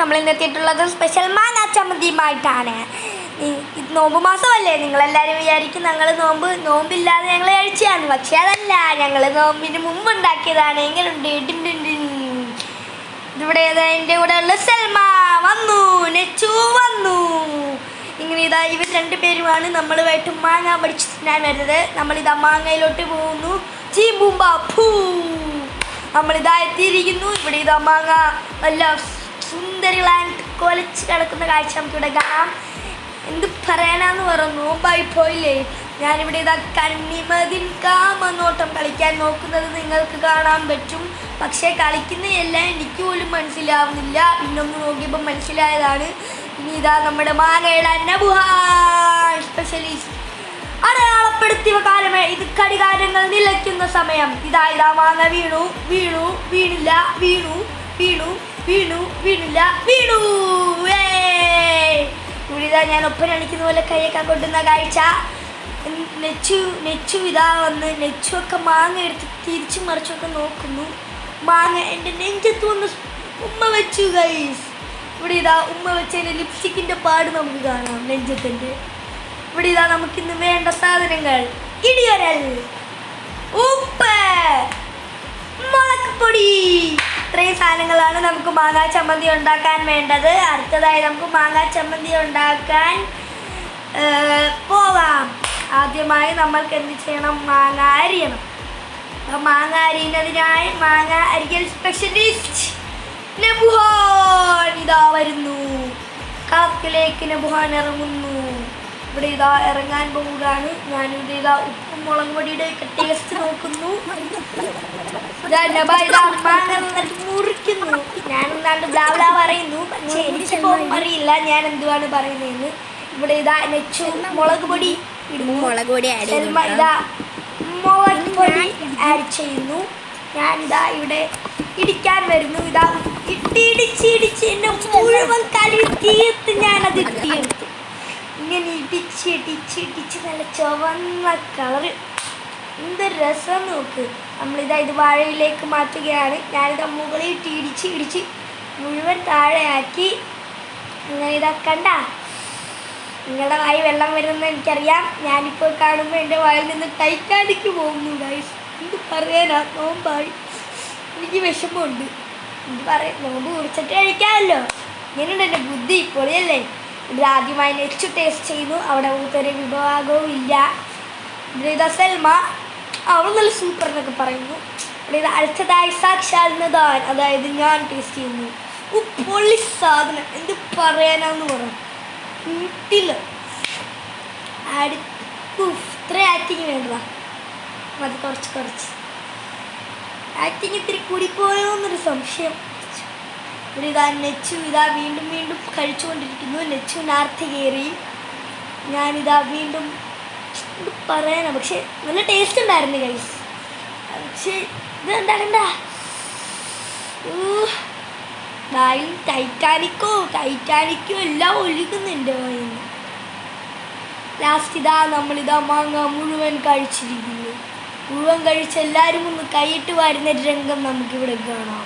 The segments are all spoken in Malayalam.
നമ്മൾ ഇന്ന് എത്തിയിട്ടുള്ളത് സ്പെഷ്യൽ മാങ്ങാ ചമ്മന്തിയുമായിട്ടാണ്. നോമ്പ് മാസമല്ലേ? നിങ്ങളെല്ലാവരും വിചാരിക്കും ഞങ്ങൾ നോമ്പ് നോമ്പില്ലാതെ ഞങ്ങൾ കഴിച്ചതാണ്. പക്ഷേ അതല്ല ഞങ്ങൾ നോമ്പിന് മുമ്പ് ഉണ്ടാക്കിയതാണ്. എങ്ങനെയുണ്ട്. ഇവിടെ എന്റെ കൂടെ ഉള്ള സൽമ വന്നു നെച്ചു വന്നു. ഇങ്ങനെ ഇതാ ഇവർ രണ്ടുപേരുമാണ് നമ്മളുമായിട്ട് മാങ്ങ പഠിച്ച് തിന്നാൻ വരുന്നത്. നമ്മളിതാ മാങ്ങയിലോട്ട് പോകുന്നു. ചീമ്പൂമ്പൂ നമ്മളിതാ എത്തിയിരിക്കുന്നു. ഇവിടെ ഇതാ മാങ്ങ വല്ല സുന്ദരികളായി കൊലച്ച് കിടക്കുന്ന കാഴ്ച നമുക്ക് നമുക്കിവിടെ കാണാം. എന്ത് പറയാനാന്ന് പറഞ്ഞു നോമ്പായി പോയില്ലേ? ഞാനിവിടെ ഇതാ കണ്ണിമതിൻ കാമനോട്ടം കളിക്കാൻ നോക്കുന്നത് നിങ്ങൾക്ക് കാണാൻ പറ്റും. പക്ഷേ കളിക്കുന്നതെല്ലാം എനിക്ക് പോലും മനസ്സിലാവുന്നില്ല. പിന്നൊന്ന് നോക്കിയപ്പോൾ മനസ്സിലായതാണ്. ഇനി ഇതാ നമ്മുടെ മാങ്ങയുടെ നബുഹ സ്പെഷ്യലിസ്റ്റ് അടയാളപ്പെടുത്തിയ കാലമേ ഇത് കടികാരങ്ങൾ നിലയ്ക്കുന്ന സമയം. ഇതാ ഇതാ മാങ്ങ വീണു വീണു വീണില്ല വീണു വീണു. വീണു വീണില്ല വീണു! ഇവിടെ ഞാൻ ഒപ്പന അണിക്കുന്ന പോലെ കൈയൊക്കെ കൊണ്ടുന്ന കാഴ്ച. നെച്ചു നെച്ചു ഇതാ വന്ന് നെച്ചു ഒക്കെ മാങ്ങ എടുത്ത് തിരിച്ചു മറിച്ചൊക്കെ നോക്കുന്നു. മാങ്ങ എന്റെ നെഞ്ചത്ത് വന്ന് ഉമ്മ വെച്ചു ഗൈസ് ഇവിടെ ഇതാ ഉമ്മ വെച്ചതിന്റെ ലിപ്സ്റ്റിക്കിന്റെ പാട് നമുക്ക് കാണാം നെഞ്ചത്തിന്റെ. ഇവിടെ ഇതാ നമുക്കിന്ന് വേണ്ട സാധനങ്ങൾ. ഇടിയരൽ. ഉപ്പ്. മുളകുപൊടി ഇത്രയും സാധനങ്ങളാണ് നമുക്ക് മാങ്ങാ ചമ്മന്തി ഉണ്ടാക്കാൻ വേണ്ടത്. അടുത്തതായി നമുക്ക് മാങ്ങാ ചമ്മന്തി ഉണ്ടാക്കാൻ പോവാം. ആദ്യമായി നമ്മൾക്ക് എന്ത് ചെയ്യണം? മാങ്ങ അരിയണം. അപ്പം മാങ്ങ അരിയുന്നതിനായി മാങ്ങ അരിയൽ സ്പെഷ്യലിസ്റ്റ് ഇതാ വരുന്നു. കളത്തിലേക്ക് നബുഹാൻ ഇറങ്ങുന്നു. ഇവിടെ ഇതാ ഇറങ്ങാൻ പോവുകയാണ്. ഞാനിവിടെ ഇതാ ഉപ്പും മുളക് പൊടിയുടെ ഒക്കെ ടേസ്റ്റ് നോക്കുന്നു. ഇതാ ഇതാ മുറിക്കുന്നു. ഞാൻ എന്താണ്ട് ബ്ലാ ബ്ലാ പറയുന്നു. പക്ഷേ എനിക്കിപ്പോൾ അറിയില്ല. ഞാൻ എന്തുവാണ് പറയുന്നതെന്ന് ഇവിടെ ഇതാ നെച്ചു മുളക് പൊടി മുളക് പൊടി സെൽമ ഇതാ മുളക് പൊടി ആഡ് ചെയ്യുന്നു. ഞാനിതാ ഇവിടെ ഇടിക്കാൻ വരുന്നു. ഇതാ ഇട്ടിടിച്ചിടിച്ച് എന്നെ മുഴുവൻ കലി തീർത്ത് ഞാനത് ഇട്ടിയെടുത്തു ഇങ്ങനെ ഇടിച്ച് ഇടിച്ച് ഇടിച്ച് നല്ല ചുവന്ന കളറ് എന്ത് രസം നോക്ക്. നമ്മളിതാ ഇത് വാഴയിലേക്ക് മാറ്റുകയാണ്. ഞാനിതാ മുകളിൽ ഇട്ട് ഇടിച്ച് ഇടിച്ച് മുഴുവൻ താഴെയാക്കി. അങ്ങനെ ഇതാ കണ്ട? നിങ്ങളുടെ വായി വെള്ളം വരുമെന്ന് എനിക്കറിയാം. ഞാനിപ്പോൾ കാണുമ്പോൾ എന്റെ വായിൽ നിന്ന് ടൈറ്റാനിക്ക് പോകുന്നു ഗൈസ് എന്ത് പറയാനാ? നോമ്പായി. എനിക്ക് വിഷമമുണ്ട്. എന്ത് പറയാം? നോമ്പ് കുറിച്ചിട്ട് കഴിക്കാമല്ലോ. ഇങ്ങനെയുണ്ട് എന്റെ ബുദ്ധി പൊളിയല്ലേ ഇത് ആദ്യമായി നെക്സ്റ്റ് ടേസ്റ്റ് ചെയ്യുന്നു അവിടെ ഒരു വിഭാഗവും ഇല്ല. ഇതാ സെൽമ അവൾ നല്ല സൂപ്പർ എന്നൊക്കെ പറയുന്നു. ഇവിടെ അടുത്തതായി സാക്ഷാൽ നദാൻ അതായത് ഞാൻ ടേസ്റ്റ് ചെയ്യുന്നു. പൊളി സാധനം. എന്ത് പറയാനാന്ന് പറഞ്ഞു വീട്ടിൽ ഇത്ര ആക്ടിങ് വേണ്ടതാ. മതി കുറച്ച് കുറച്ച്. ആക്ടിങ് ഇത്തിരി കൂടിപ്പോയോ എന്നൊരു സംശയം. ഇവിടെ ഇതാ നെച്ചു ഇതാ വീണ്ടും വീണ്ടും കഴിച്ചുകൊണ്ടിരിക്കുന്നു. നെച്ചു നാർത്ത് കയറി ഞാനിതാ വീണ്ടും പറയാനാ പക്ഷെ നല്ല ടേസ്റ്റ് ഉണ്ടായിരുന്നു കൈസ് പക്ഷേ ഇത് എന്താകണ്ട വായിൽ ടൈറ്റാനിക്കോ ടൈറ്റാനിക്കോ എല്ലാം ഒഴുകുന്നുണ്ട് വായിൽ ലാസ്റ്റ് ഇതാ നമ്മളിതാ മാങ്ങ മുഴുവൻ കഴിച്ചിരിക്കുന്നു. മുഴുവൻ കഴിച്ച് എല്ലാവരും ഒന്ന് കൈയിട്ട് വരുന്ന രംഗം നമുക്കിവിടെ കാണാം.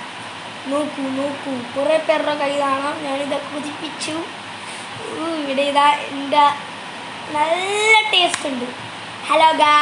നോക്കൂ നോക്കൂ. കുറേ പേരുടെ കൈ കാണാം. ഞാനിത് കുതിപ്പിച്ചു. ഇവിടെ ഇതാ എന്റെ നല്ല ടേസ്റ്റ് ഉണ്ട്. ഹലോ ഗാ